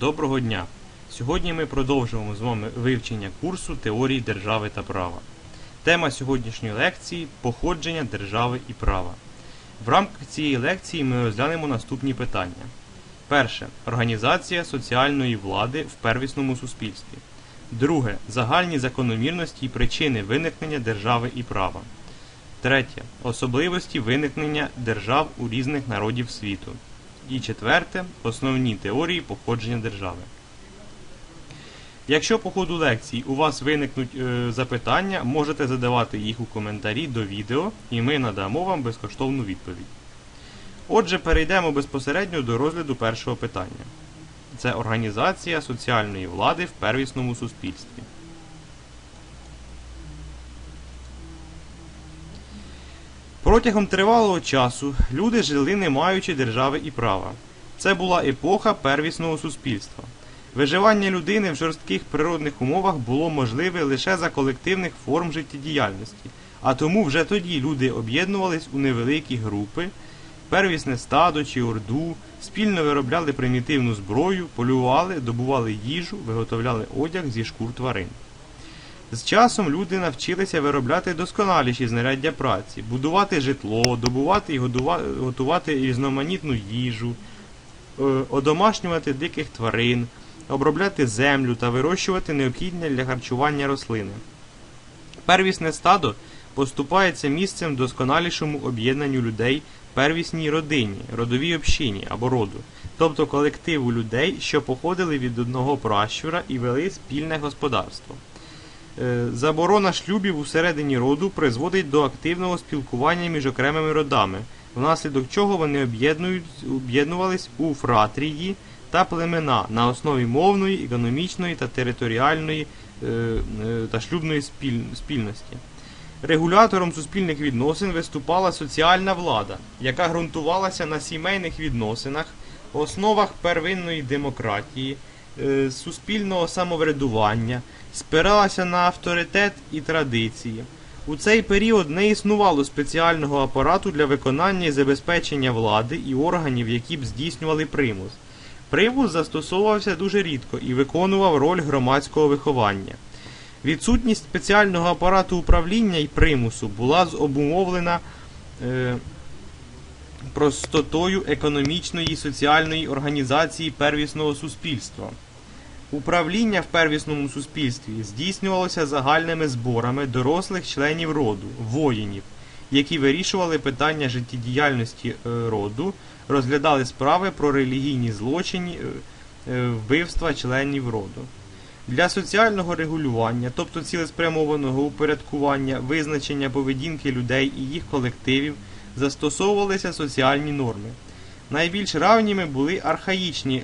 Доброго дня! Сьогодні ми продовжуємо з вами вивчення курсу теорії держави та права. Тема сьогоднішньої лекції походження держави і права. В рамках цієї лекції ми розглянемо наступні питання. Перше. Організація соціальної влади в первісному суспільстві. Друге. Загальні закономірності і причини виникнення держави і права. Третє. Особливості виникнення держав у різних народів світу. І четверте основні теорії походження держави. Якщо по ходу лекцій у вас виникнуть е, запитання, можете задавати їх у коментарі до відео, і ми надамо вам безкоштовну відповідь. Отже, перейдемо безпосередньо до розгляду першого питання. Це організація соціальної влади в первісному суспільстві. Протягом тривалого часу люди жили не маючи держави і права. Це була епоха первісного суспільства. Виживання людини в жорстких природних умовах було можливе лише за колективних форм життєдіяльності, а тому вже тоді люди об'єднувались у невеликі групи, первісне стадо чи орду, спільно виробляли примітивну зброю, полювали, добували їжу, виготовляли одяг зі шкур тварин. З часом люди навчилися виробляти досконаліші знаряддя праці, будувати житло, добувати і готувати різноманітну їжу, е, одомашнювати диких тварин, обробляти землю та вирощувати необхідні для харчування рослини. Первісне стадо поступається місцем досконалішому об'єднанню людей первісній родині, родовій общині або роду, тобто колективу людей, що походили від одного пращура і вели спільне господарство. Е, Заборона шлюбів усередині роду призводить до активного спілкування між окремими родами, внаслідок чого вони об'єднувались у фратрії та племена на основі мовної, економічної та територіальної е, е, та шлюбної спільності. Регулятором суспільних відносин виступала соціальна влада, яка ґрунтувалася на сімейних відносинах, основах первинної демократії, суспільного самоврядування, спиралася на авторитет і традиції. У цей період не існувало спеціального апарату для виконання і забезпечення влади і органів, які б здійснювали примус. Примус застосовувався дуже рідко і виконував роль громадського виховання. Відсутність спеціального апарату управління і примусу була зобумовлена е, простотою економічної і соціальної організації первісного суспільства. Управління в первісному суспільстві здійснювалося загальними зборами дорослих членів роду, воїнів, які вирішували питання життєдіяльності е, роду, розглядали справи про релігійні злочини, е, е, вбивства членів роду. Для соціального регулювання, тобто цілеспрямованого упорядкування, визначення поведінки людей і їх колективів, застосовувалися соціальні норми. Найбільш равніми були архаїчні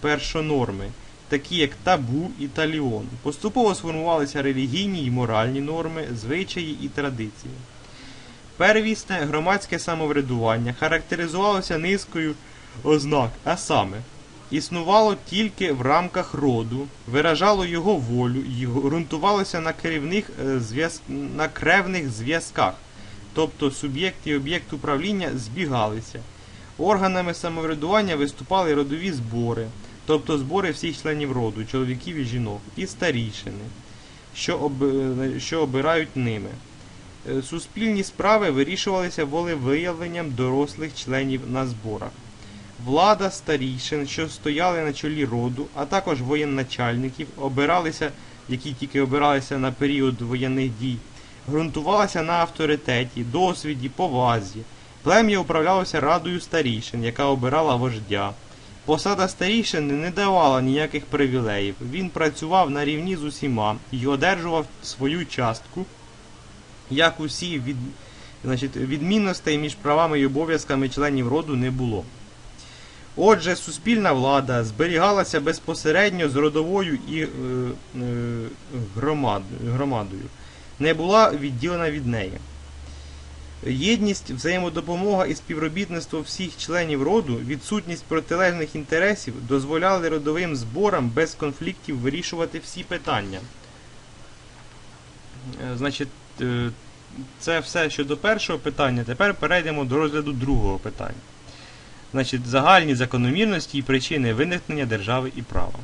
першонорми, такі як табу і таліон. Поступово сформувалися релігійні і моральні норми, звичаї і традиції. Первісне громадське самоврядування характеризувалося низкою ознак, а саме існувало тільки в рамках роду, виражало його волю і ґрунтувалося на керівних е, на кревних зв'язках, тобто суб'єкт і об'єкт управління збігалися. Органами самоврядування виступали родові збори, тобто збори всіх членів роду, чоловіків і жінок, і старішини, що, об... що обирають ними. Е, Суспільні справи вирішувалися волевиявленням дорослих членів на зборах. Влада старішин, що стояли на чолі роду, а також воєначальників, обиралися, які тільки обиралися на період воєнних дій, ґрунтувалася на авторитеті, досвіді, повазі. Плем'я управлялося радою старішин, яка обирала вождя. Посада старішини не давала ніяких привілеїв. Він працював на рівні з усіма і одержував свою частку, як усі від... Значить, відмінностей між правами і обов'язками членів роду не було. Отже, суспільна влада зберігалася безпосередньо з родовою і е, е, громад, громадою, не була відділена від неї. Єдність, взаємодопомога і співробітництво всіх членів роду, відсутність протилежних інтересів дозволяли родовим зборам без конфліктів вирішувати всі питання. Е, Значить, е, це все щодо першого питання. Тепер перейдемо до розгляду другого питання. Значить, загальні закономірності і причини виникнення держави і права.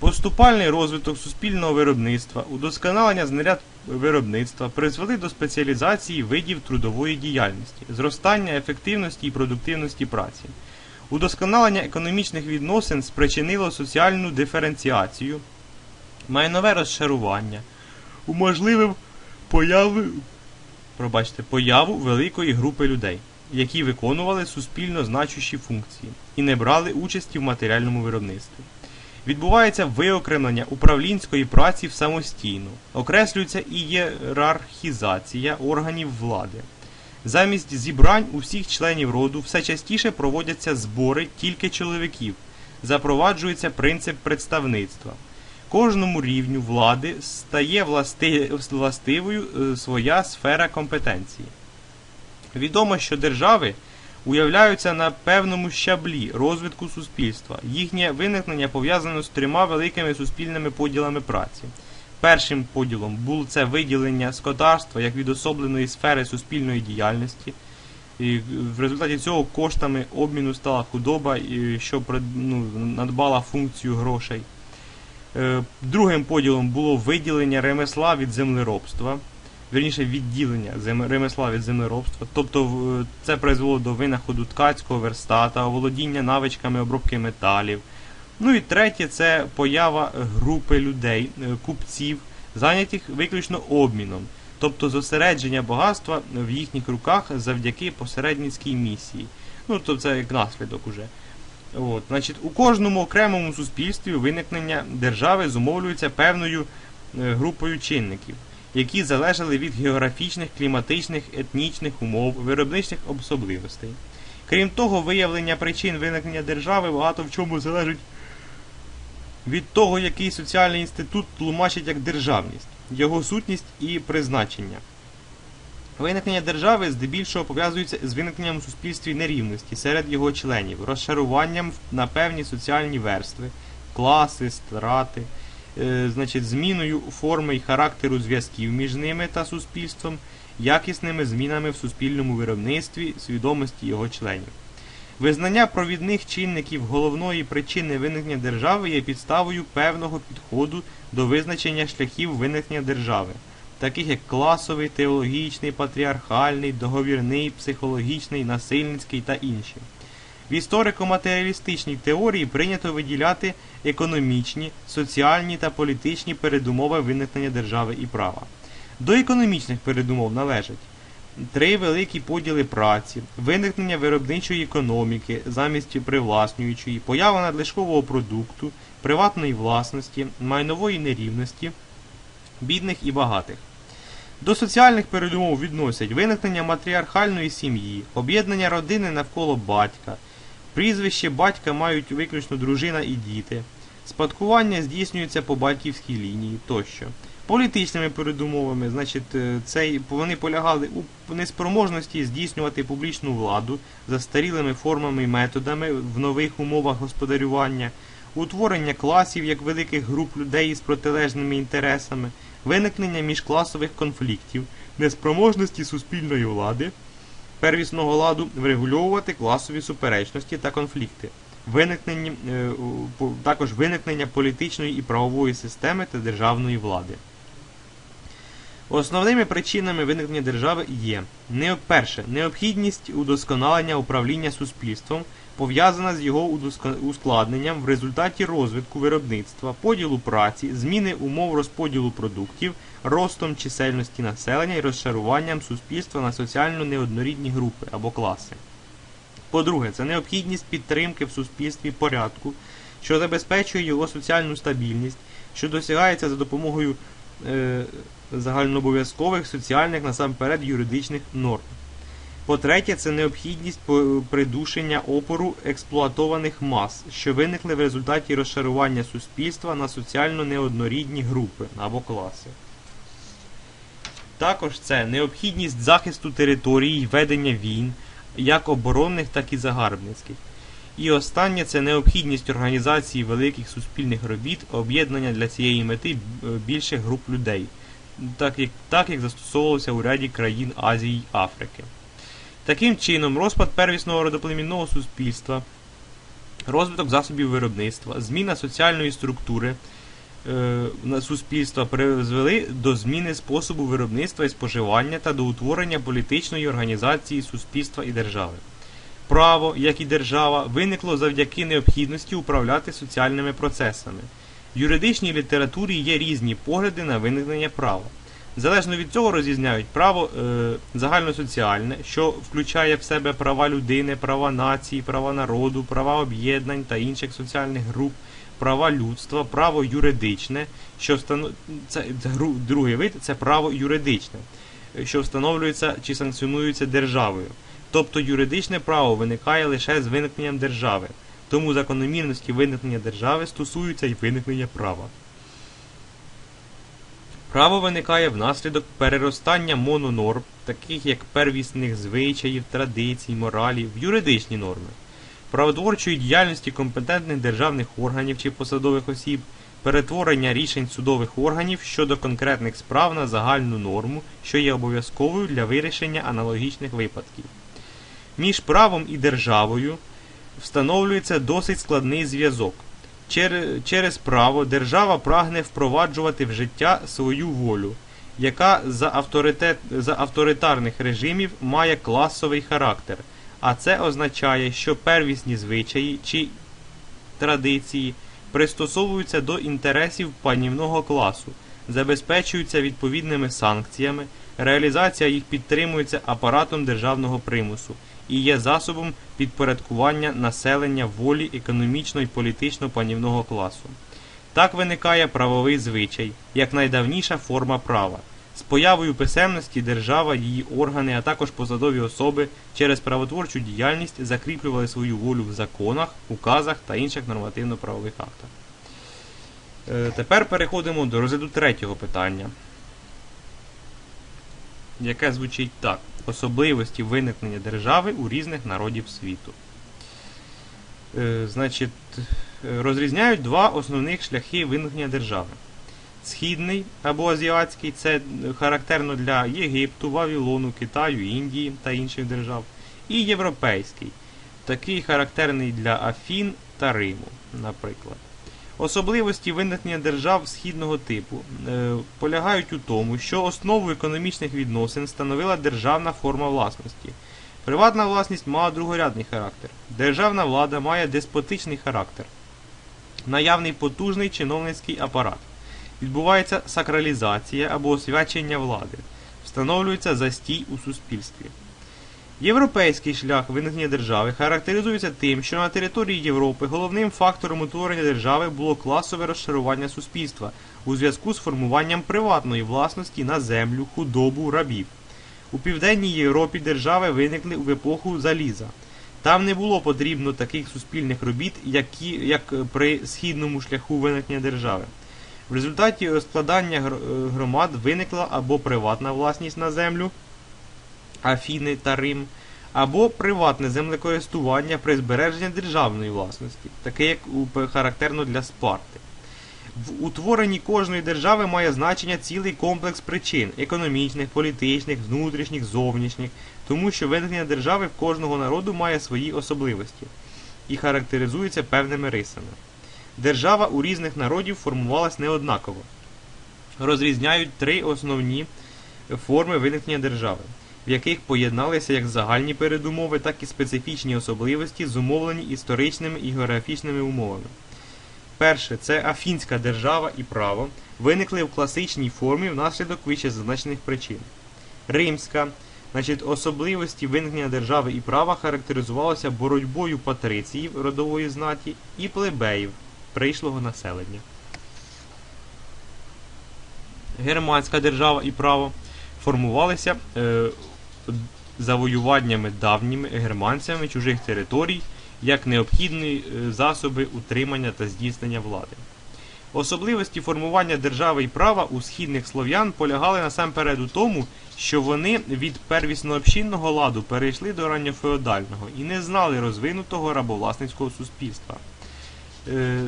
Поступальний розвиток суспільного виробництва, удосконалення знаряд виробництва призвели до спеціалізації видів трудової діяльності, зростання ефективності і продуктивності праці. Удосконалення економічних відносин спричинило соціальну диференціацію, майнове розшарування, уможливив появи, пробачте, появу великої групи людей, які виконували суспільно значущі функції і не брали участі в матеріальному виробництві. Відбувається виокремлення управлінської праці в самостійну, окреслюється ієрархізація органів влади. Замість зібрань усіх членів роду все частіше проводяться збори тільки чоловіків, запроваджується принцип представництва. Кожному рівню влади стає власти... властивою е, своя сфера компетенції. Відомо, що держави уявляються на певному щаблі розвитку суспільства. Їхнє виникнення пов'язано з трьома великими суспільними поділами праці. Першим поділом було це виділення скотарства як відособленої сфери суспільної діяльності. І в результаті цього коштами обміну стала худоба, що ну, надбала функцію грошей. Е, Другим поділом було виділення ремесла від землеробства, вірніше відділення ремесла від землеробства. Тобто це призвело до винаходу ткацького верстата, оволодіння навичками обробки металів. Ну і третє це поява групи людей, е, купців, зайнятих виключно обміном, тобто зосередження багатства в їхніх руках завдяки посередницькій місії. Ну, то це як наслідок уже. От, значить, у кожному окремому суспільстві виникнення держави зумовлюється певною е, групою чинників, які залежали від географічних, кліматичних, етнічних умов, виробничих особливостей. Крім того, виявлення причин виникнення держави багато в чому залежить від того, який соціальний інститут тлумачить як державність, його сутність і призначення. Виникнення держави здебільшого пов'язується з виникненням у суспільстві нерівності серед його членів, розшаруванням на певні соціальні верстви, класи, страти, значить, зміною форми і характеру зв'язків між ними та суспільством, якісними змінами в суспільному виробництві, свідомості його членів. Визнання провідних чинників головної причини виникнення держави є підставою певного підходу до визначення шляхів виникнення держави, таких як класовий, теологічний, патріархальний, договірний, психологічний, насильницький та інші. В історико-матеріалістичній теорії прийнято виділяти економічні, соціальні та політичні передумови виникнення держави і права. До економічних передумов належать Три великі поділи праці, виникнення виробничої економіки замість привласнюючої, поява надлишкового продукту, приватної власності, майнової нерівності, бідних і багатих. До соціальних передумов відносять виникнення матріархальної сім'ї, об'єднання родини навколо батька, прізвище батька мають виключно дружина і діти, спадкування здійснюється по батьківській лінії тощо. Політичними передумовами, значить, е, цей, вони полягали у неспроможності здійснювати публічну владу застарілими формами і методами в нових умовах господарювання, утворення класів як великих груп людей із протилежними інтересами, виникнення міжкласових конфліктів, неспроможності суспільної влади, первісного ладу врегульовувати класові суперечності та конфлікти. Виникнення, е, також виникнення політичної і правової системи та державної влади. Основними причинами виникнення держави є не, перше, необхідність удосконалення управління суспільством, пов'язана з його ускладненням в результаті розвитку виробництва, поділу праці, зміни умов розподілу продуктів, ростом чисельності населення і розшаруванням суспільства на соціально неоднорідні групи або класи. По-друге, це необхідність підтримки в суспільстві порядку, що забезпечує його соціальну стабільність, що досягається за допомогою е, загальнообов'язкових соціальних насамперед юридичних норм. По-третє, це необхідність придушення опору експлуатованих мас, що виникли в результаті розшарування суспільства на соціально неоднорідні групи або класи. Також це необхідність захисту території й ведення війн, як оборонних, так і загарбницьких. І останнє це необхідність організації великих суспільних робіт, об'єднання для цієї мети е, більших груп людей, так як, так як застосовувалося у ряді країн Азії й Африки. Таким чином, розпад первісного родоплемінного суспільства, розвиток засобів виробництва, зміна соціальної структури на суспільства призвели до зміни способу виробництва і споживання та до утворення політичної організації суспільства і держави. Право, як і держава, виникло завдяки необхідності управляти соціальними процесами. В юридичній літературі є різні погляди на виникнення права. Залежно від цього розрізняють право е, загальносоціальне, що включає в себе права людини, права нації, права народу, права об'єднань та інших соціальних груп, права людства, право юридичне, що встанов... це, другий вид це право юридичне, що встановлюється чи санкціонується державою. Тобто юридичне право виникає лише з виникненням держави, тому закономірності виникнення держави стосуються й виникнення права. Право виникає внаслідок переростання мононорм, таких як первісних звичаїв, традицій, моралі, в юридичні норми, правотворчої діяльності компетентних державних органів чи посадових осіб, перетворення рішень судових органів щодо конкретних справ на загальну норму, що є обов'язковою для вирішення аналогічних випадків. Між правом і державою встановлюється досить складний зв'язок. Через право держава прагне впроваджувати в життя свою волю, яка за, авторитет, за авторитарних режимів має класовий характер, а це означає, що первісні звичаї чи традиції пристосовуються до інтересів панівного класу, забезпечуються відповідними санкціями, реалізація їх підтримується апаратом державного примусу і є засобом підпорядкування населення волі економічно і політично панівного класу. Так виникає правовий звичай, як найдавніша форма права. З появою писемності держава, її органи, а також посадові особи через правотворчу діяльність закріплювали свою волю в законах, указах та інших нормативно-правових актах. Е, Тепер переходимо до розгляду третього питання, яке звучить так: особливості виникнення держави у різних народів світу. Е, Значить, е, розрізняють два основних шляхи виникнення держави. Східний або азіатський це характерно для Єгипту, Вавилону, Китаю, Індії та інших держав. І європейський, такий характерний для Афін та Риму, наприклад. Особливості виникнення держав східного типу е, полягають у тому, що основу економічних відносин становила державна форма власності. Приватна власність мала другорядний характер. Державна влада має деспотичний характер. Наявний потужний чиновницький апарат. Відбувається сакралізація або освячення влади. Встановлюється застій у суспільстві. Європейський шлях виникнення держави характеризується тим, що на території Європи головним фактором утворення держави було класове розшарування суспільства у зв'язку з формуванням приватної власності на землю, худобу, рабів. У південній Європі держави виникли в епоху заліза. Там не було потрібно таких суспільних робіт, які, як при східному шляху виникнення держави. В результаті розкладання е, громад виникла або приватна власність на землю, Афіни та Рим, або приватне землекористування при збереженні державної власності, таке як характерно для Спарти. В утворенні кожної держави має значення цілий комплекс причин економічних, політичних, внутрішніх, зовнішніх, тому що виникнення держави в кожного народу має свої особливості і характеризується певними рисами. Держава у різних народів формувалась неоднаково. Розрізняють три основні форми виникнення держави, в яких поєдналися як загальні передумови, так і специфічні особливості, зумовлені історичними і географічними умовами. Перше це Афінська держава і право виникли в класичній формі внаслідок вищезазначених причин. Римська, значить, особливості виникнення держави і права характеризувалися боротьбою патриціїв родової знаті і плебеїв прийшлого населення. Германська держава і право формувалися е, завоюваннями давніми германцями чужих територій як необхідні е, засоби утримання та здійснення влади. Особливості формування держави і права у східних слов'ян полягали насамперед у тому, що вони від первісно-общинного ладу перейшли до ранньофеодального і не знали розвинутого рабовласницького суспільства. Е,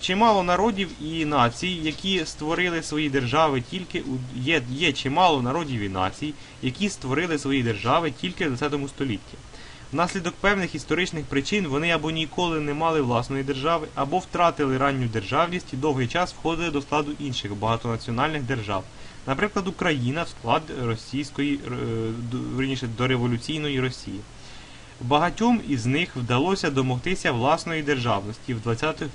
чимало народів і націй, які створили свої держави тільки у є, є чимало народів і націй, які створили свої держави тільки в 20 столітті. Внаслідок певних історичних причин вони або ніколи не мали власної держави, або втратили ранню державність і довгий час входили до складу інших багатонаціональних держав. Наприклад, Україна в склад російської, е, вірніше, дореволюційної Росії. Багатьом із них вдалося домогтися власної державності в 20, е,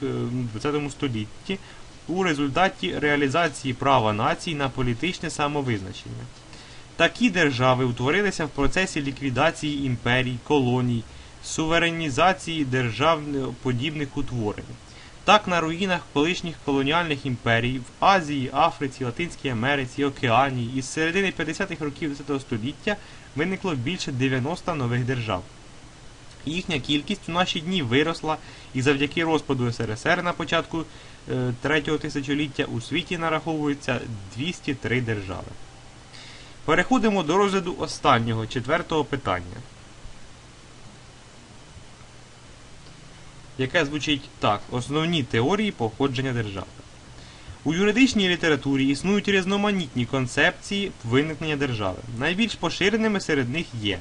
20 столітті у результаті реалізації права націй на політичне самовизначення. Такі держави утворилися в процесі ліквідації імперій, колоній, суверенізації державноподібних утворень. Так, на руїнах колишніх колоніальних імперій в Азії, Африці, Латинській Америці, Океанії із середини 50-х років ХХ століття виникло більше 90 нових держав. Їхня кількість у наші дні виросла і завдяки розпаду СРСР на початку е, третього тисячоліття у світі нараховується 203 держави. Переходимо до розгляду останнього четвертого питання. Яке звучить так: основні теорії походження держави. У юридичній літературі існують різноманітні концепції виникнення держави. Найбільш поширеними серед них є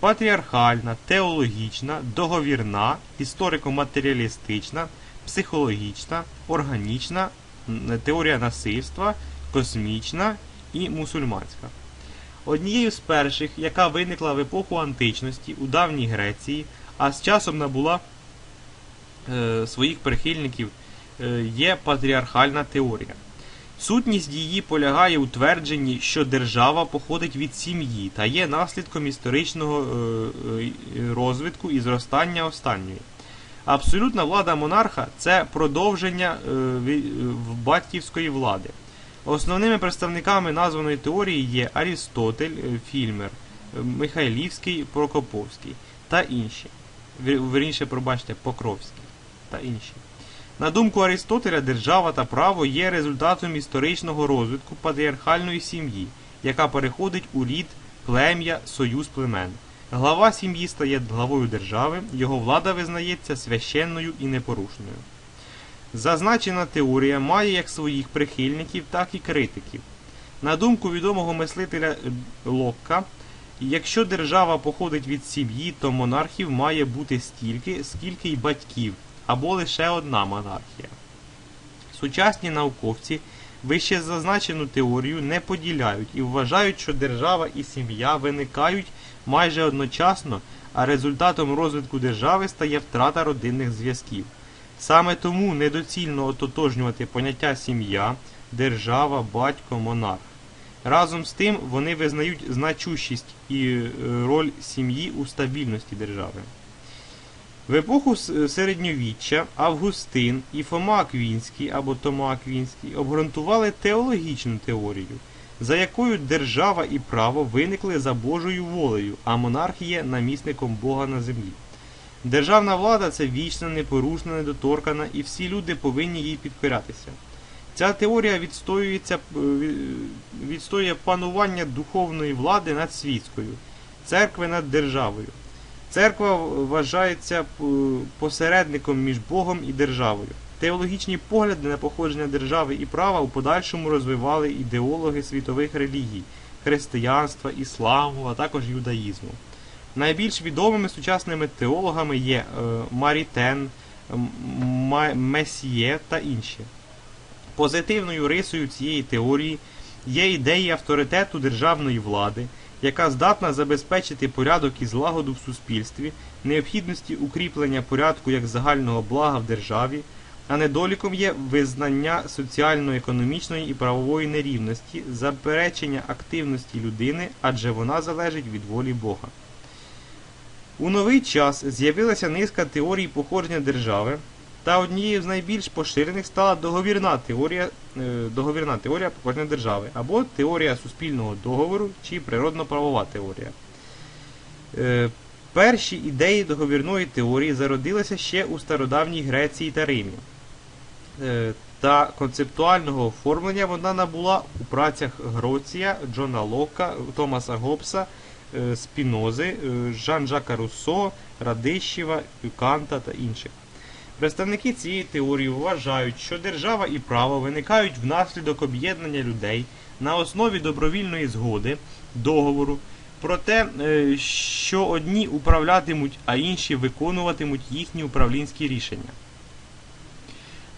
патріархальна, теологічна, договірна, історико-матеріалістична, психологічна, органічна, теорія насильства, космічна і мусульманська. Однією з перших, яка виникла в епоху античності у давній Греції, а з часом набула е, своїх прихильників, е, є патріархальна теорія. Сутність її полягає у твердженні, що держава походить від сім'ї та є наслідком історичного е, е, розвитку і зростання останньої. Абсолютна влада монарха це продовження е, батьківської влади. Основними представниками названої теорії є Арістотель, Фільмер, Михайлівський, Прокоповський та інші. Вірніше, пробачте, Покровський та інші. На думку Аристотеля, держава та право є результатом історичного розвитку патріархальної сім'ї, яка переходить у рід, плем'я, союз племен. Глава сім'ї стає главою держави, його влада визнається священною і непорушною. Зазначена теорія має як своїх прихильників, так і критиків. На думку відомого мислителя Локка, якщо держава походить від сім'ї, то монархів має бути стільки, скільки й батьків, або лише одна монархія. Сучасні науковці вище зазначену теорію не поділяють і вважають, що держава і сім'я виникають майже одночасно, а результатом розвитку держави стає втрата родинних зв'язків. Саме тому недоцільно ототожнювати поняття сім'я, держава, батько, монарх. Разом з тим вони визнають значущість і е, роль сім'ї у стабільності держави. В епоху середньовіччя Августин і Фома Аквінський або Тома Аквінський обґрунтували теологічну теорію, за якою держава і право виникли за Божою волею, а монарх є намісником Бога на землі. Державна влада це вічна, непорушна, недоторкана, і всі люди повинні їй підпиратися. Ця теорія відстоюється, е, відстоює панування духовної влади над світською, церкви над державою. Церква вважається е, посередником між Богом і державою. Теологічні погляди на походження держави і права у подальшому розвивали ідеологи світових релігій християнства, ісламу, а також юдаїзму. Найбільш відомими сучасними теологами є е, Марітен, М- Ма- Месьє та інші. Позитивною рисою цієї теорії є ідея авторитету державної влади, яка здатна забезпечити порядок і злагоду в суспільстві, необхідності укріплення порядку як загального блага в державі, а недоліком є визнання соціально-економічної і правової нерівності, заперечення активності людини, адже вона залежить від волі Бога. У новий час з'явилася низка теорій походження держави, та однією з найбільш поширених стала договірна теорія, е, договірна теорія походження держави або теорія суспільного договору чи природно-правова теорія. Е, Перші ідеї договірної теорії зародилися ще у стародавній Греції та Римі. Е, Та концептуального оформлення вона набула у працях Гроція, Джона Лока, Томаса Гоббса, Спінози, Жан-Жака Руссо, Радищева, Канта та інших. Представники цієї теорії вважають, що держава і право виникають внаслідок об'єднання людей на основі добровільної згоди, договору, про те, е, що одні управлятимуть, а інші виконуватимуть їхні управлінські рішення.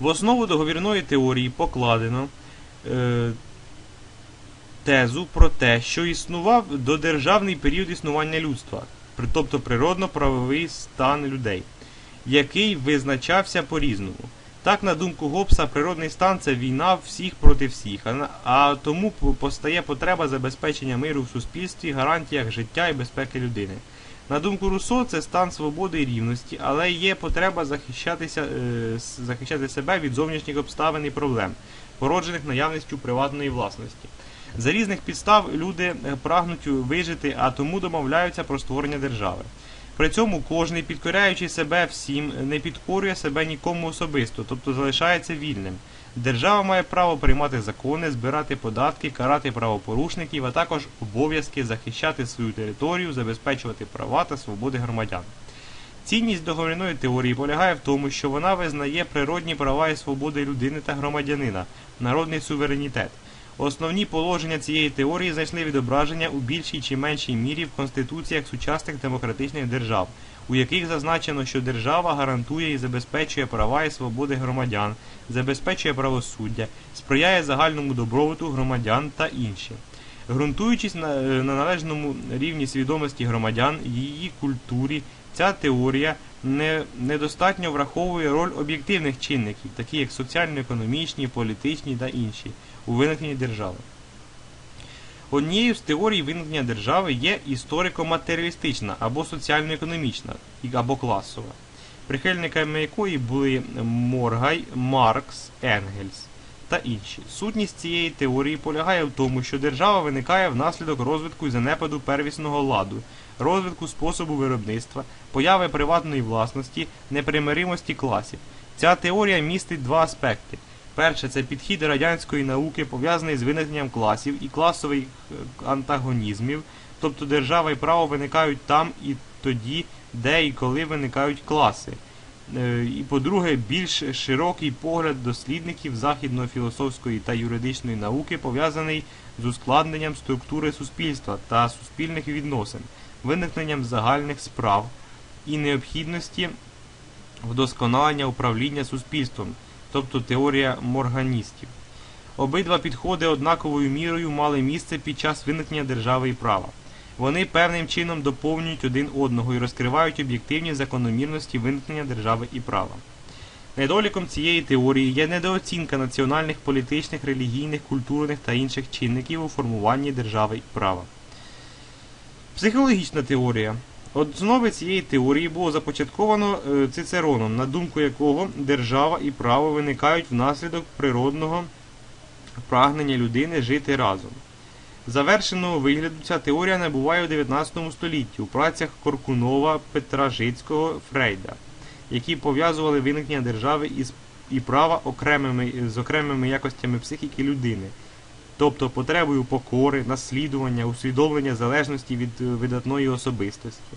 В основу договірної теорії покладено е, тезу про те, що існував додержавний період існування людства, тобто природно-правовий стан людей, який визначався по-різному. Так, на думку Гоббса, природний стан це війна всіх проти всіх, а тому постає потреба забезпечення миру в суспільстві, гарантіях життя і безпеки людини. На думку Руссо, це стан свободи і рівності, але є потреба захищатися, е, захищати себе від зовнішніх обставин і проблем, породжених наявністю приватної власності. За різних підстав люди е, прагнуть вижити, а тому домовляються про створення держави. При цьому кожний, підкоряючи себе всім, не підкорює себе нікому особисто, тобто залишається вільним. Держава має право приймати закони, збирати податки, карати правопорушників, а також обов'язки захищати свою територію, забезпечувати права та свободи громадян. Цінність договірної теорії полягає в тому, що вона визнає природні права і свободи людини та громадянина, народний суверенітет. Основні положення цієї теорії знайшли відображення у більшій чи меншій мірі в конституціях сучасних демократичних держав, у яких зазначено, що держава гарантує і забезпечує права і свободи громадян, забезпечує правосуддя, сприяє загальному добробуту громадян та інші. Ґрунтуючись на, е, на належному рівні свідомості громадян, її культурі, ця теорія не, недостатньо враховує роль об'єктивних чинників, такі як соціально-економічні, політичні та інші, у виникненні держави. Однією з теорій виникнення держави є історико-матеріалістична або соціально-економічна, або класова, прихильниками якої були Моргай, Маркс, Енгельс та інші. Сутність цієї теорії полягає в тому, що держава виникає внаслідок розвитку і занепаду первісного ладу, розвитку способу виробництва, появи приватної власності, непримиримості класів. Ця теорія містить два аспекти. Перше це підхід радянської науки, пов'язаний з виникненням класів і класових е, антагонізмів, тобто держава і право виникають там і тоді, де і коли виникають класи. Е, І по-друге, більш широкий погляд дослідників західної філософської та юридичної науки, пов'язаний з ускладненням структури суспільства та суспільних відносин, виникненням загальних справ і необхідності вдосконалення управління суспільством, тобто теорія морганістів. Обидва підходи однаковою мірою мали місце під час виникнення держави і права. Вони певним чином доповнюють один одного і розкривають об'єктивні закономірності виникнення держави і права. Недоліком цієї теорії є недооцінка національних політичних, релігійних, культурних та інших чинників у формуванні держави і права. Психологічна теорія. Основи цієї теорії було започатковано е, Цицероном, на думку якого держава і право виникають внаслідок природного прагнення людини жити разом. Завершеного вигляду ця теорія набуває у 19 столітті у працях Коркунова, Петра Жицького, Фрейда, які пов'язували виникнення держави із і права окремими, з окремими якостями психіки людини, тобто потребою покори, наслідування, усвідомлення залежності від е, видатної особистості.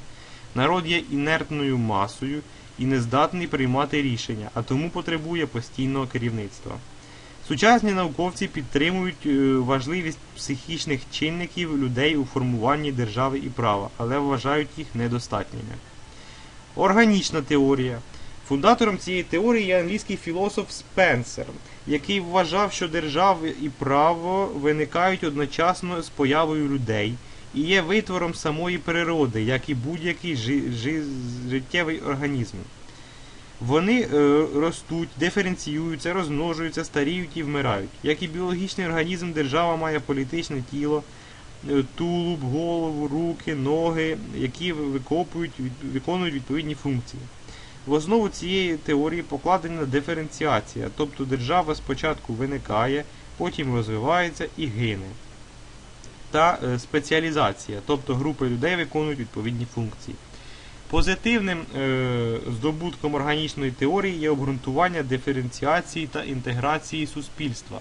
Народ є інертною масою і не здатний приймати рішення, а тому потребує постійного керівництва. Сучасні науковці підтримують е, важливість психічних чинників людей у формуванні держави і права, але вважають їх недостатніми. Органічна теорія. Фундатором цієї теорії є англійський філософ Спенсер, який вважав, що держава і право виникають одночасно з появою людей і є витвором самої природи, як і будь-який жи- жи- життєвий організм. Вони е, ростуть, диференціюються, розмножуються, старіють і вмирають. Як і біологічний організм, держава має політичне тіло, е, тулуб, голову, руки, ноги, які викопують, виконують відповідні функції. В основу цієї теорії покладена диференціація, тобто держава спочатку виникає, потім розвивається і гине. Та е, спеціалізація, тобто групи людей виконують відповідні функції. Позитивним е, здобутком органічної теорії є обґрунтування диференціації та інтеграції суспільства.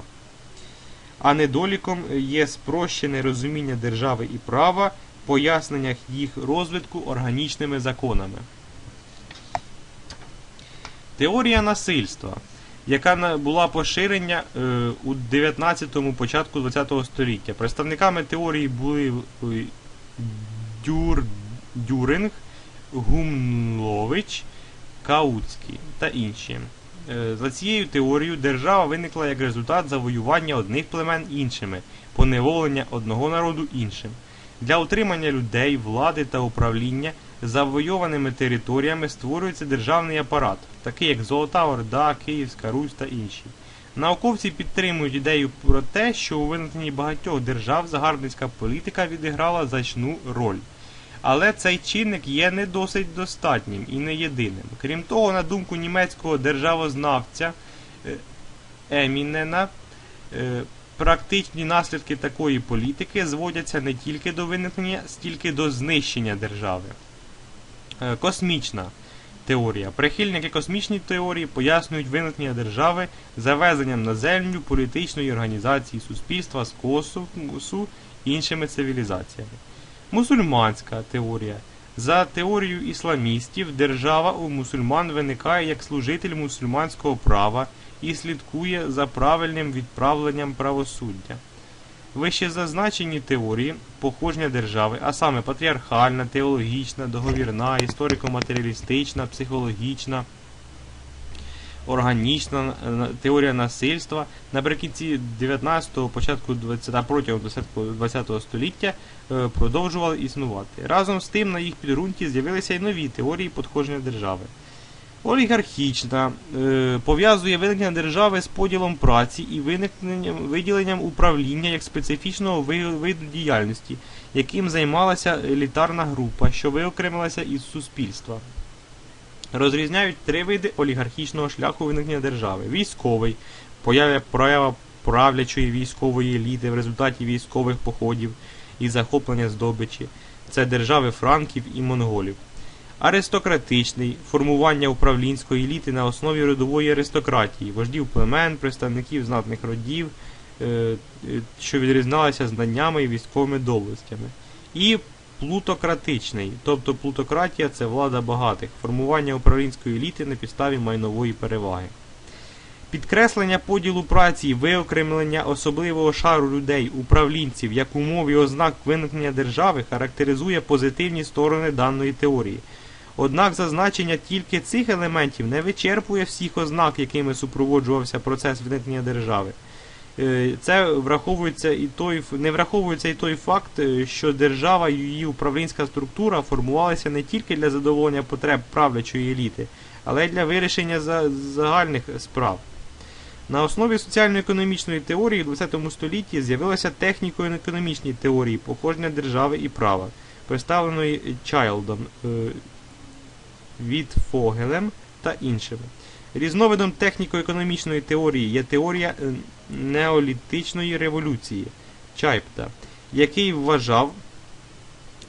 А недоліком є спрощене розуміння держави і права, поясненнях їх розвитку органічними законами. Теорія насильства, яка була поширення е, у 19-му початку 20-го століття. Представниками теорії були е, Дюр, Дюринг, Гумлович, Кауцький та інші. Е, За цією теорією держава виникла як результат завоювання одних племен іншими, поневолення одного народу іншим. Для утримання людей, влади та управління завойованими територіями створюється державний апарат, такий як Золота Орда, Київська Русь та інші. Науковці підтримують ідею про те, що у виникненні багатьох держав загарбницька політика відіграла значну роль. Але цей чинник є не досить достатнім і не єдиним. Крім того, на думку німецького державознавця е, Емінена, е, практичні наслідки такої політики зводяться не тільки до виникнення, стільки до знищення держави. Е, Космічна теорія. Прихильники космічної теорії пояснюють виникнення держави завезенням на землю політичної організації суспільства з космосу іншими цивілізаціями. Мусульманська теорія. За теорією ісламістів, держава у мусульман виникає як служитель мусульманського права і слідкує за правильним відправленням правосуддя. Вище зазначені теорії походження держави, а саме патріархальна, теологічна, договірна, історико-матеріалістична, психологічна, органічна е, теорія насильства наприкінці 19-го, початку 20 та протягом 20-го століття е, продовжували існувати. Разом з тим на їх підґрунті з'явилися й нові теорії подходження держави. Олігархічна е, пов'язує виникнення держави з поділом праці і виникненням виділенням управління як специфічного виду діяльності, яким займалася елітарна група, що виокремилася із суспільства. Розрізняють три види олігархічного шляху виникнення держави: військовий, поява проява правлячої військової еліти в результаті військових походів і захоплення здобичі. Це держави франків і монголів. Аристократичний формування управлінської еліти на основі родової аристократії, вождів племен, представників знатних родів, е, е, що відрізнялися знаннями і військовими доблестями. І плутократичний, тобто плутократія це влада багатих, формування управлінської еліти на підставі майнової переваги. Підкреслення поділу праці виокремлення особливого шару людей, управлінців як умов і ознак виникнення держави характеризує позитивні сторони даної теорії. Однак зазначення тільки цих елементів не вичерпує всіх ознак, якими супроводжувався процес виникнення держави. Е, Це враховується і той не враховується і той факт, е, що держава і її управлінська структура формувалися не тільки для задоволення потреб правлячої еліти, але й для вирішення загальних справ. На основі соціально-економічної теорії в ХХ столітті з'явилися техніко-економічні теорії походження держави і права, представленої Чайлдом, е, Вітфогелем та іншими. Різновидом техніко-економічної теорії є теорія е, неолітичної революції Чайпта, який вважав,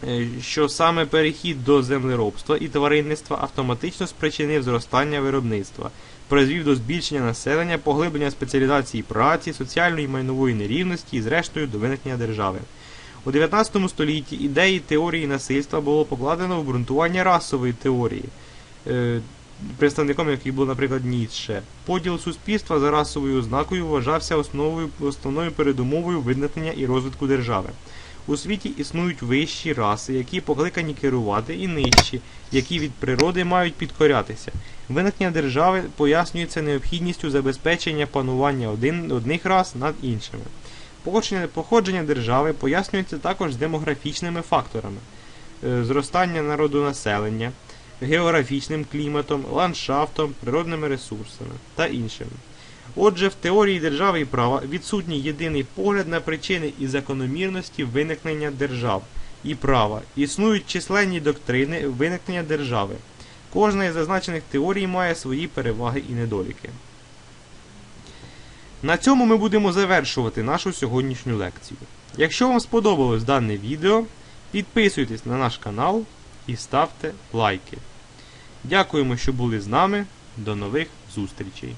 е, що саме перехід до землеробства і тваринництва автоматично спричинив зростання виробництва, призвів до збільшення населення, поглиблення спеціалізації праці, соціальної і майнової нерівності і, зрештою, до виникнення держави. У 19 столітті ідеї теорії насильства було покладено в ґрунтування расової теорії, е, представником яких був, наприклад, Ніцше. Поділ суспільства за расовою ознакою вважався основою, основною передумовою виникнення і розвитку держави. У світі існують вищі раси, які покликані керувати, і нижчі, які від природи мають підкорятися. Виникнення держави пояснюється необхідністю забезпечення панування один, одних рас над іншими. Походження, держави пояснюється також демографічними факторами: Е, зростання народонаселення, географічним кліматом, ландшафтом, природними ресурсами та іншими. Отже, в теорії держави і права відсутній єдиний погляд на причини і закономірності виникнення держав і права. Існують численні доктрини виникнення держави. Кожна із зазначених теорій має свої переваги і недоліки. На цьому ми будемо завершувати нашу сьогоднішню лекцію. Якщо вам сподобалось дане відео, підписуйтесь на наш канал і ставте лайки. Дякуємо, що були з нами. До нових зустрічей!